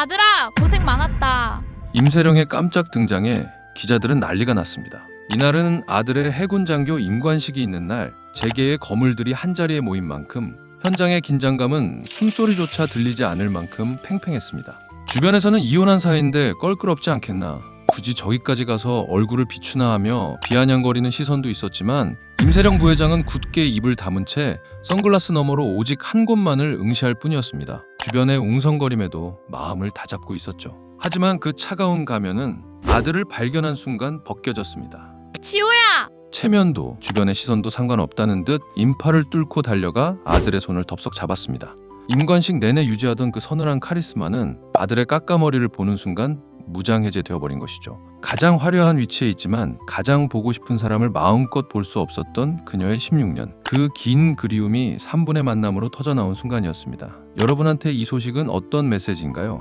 아들아 고생 많았다. 임세령의 깜짝 등장에 기자들은 난리가 났습니다. 이날은 아들의 해군 장교 임관식이 있는 날 재계의 거물들이 한자리에 모인 만큼 현장의 긴장감은 숨소리조차 들리지 않을 만큼 팽팽했습니다. 주변에서는 이혼한 사이인데 껄끄럽지 않겠나. 굳이 저기까지 가서 얼굴을 비추나 하며 비아냥거리는 시선도 있었지만 임세령 부회장은 굳게 입을 다문 채 선글라스 너머로 오직 한 곳만을 응시할 뿐이었습니다. 주변의 웅성거림에도 마음을 다잡고 있었죠. 하지만 그 차가운 가면은 아들을 발견한 순간 벗겨졌습니다. 지호야. 체면도 주변의 시선도 상관없다는 듯 인파를 뚫고 달려가 아들의 손을 덥석 잡았습니다. 임관식 내내 유지하던 그 서늘한 카리스마는 아들의 깎아머리를 보는 순간 무장해제되어 버린 것이죠. 가장 화려한 위치에 있지만 가장 보고 싶은 사람을 마음껏 볼 수 없었던 그녀의 16년. 그 긴 그리움이 3분의 만남으로 터져나온 순간이었습니다. 여러분한테 이 소식은 어떤 메시지인가요?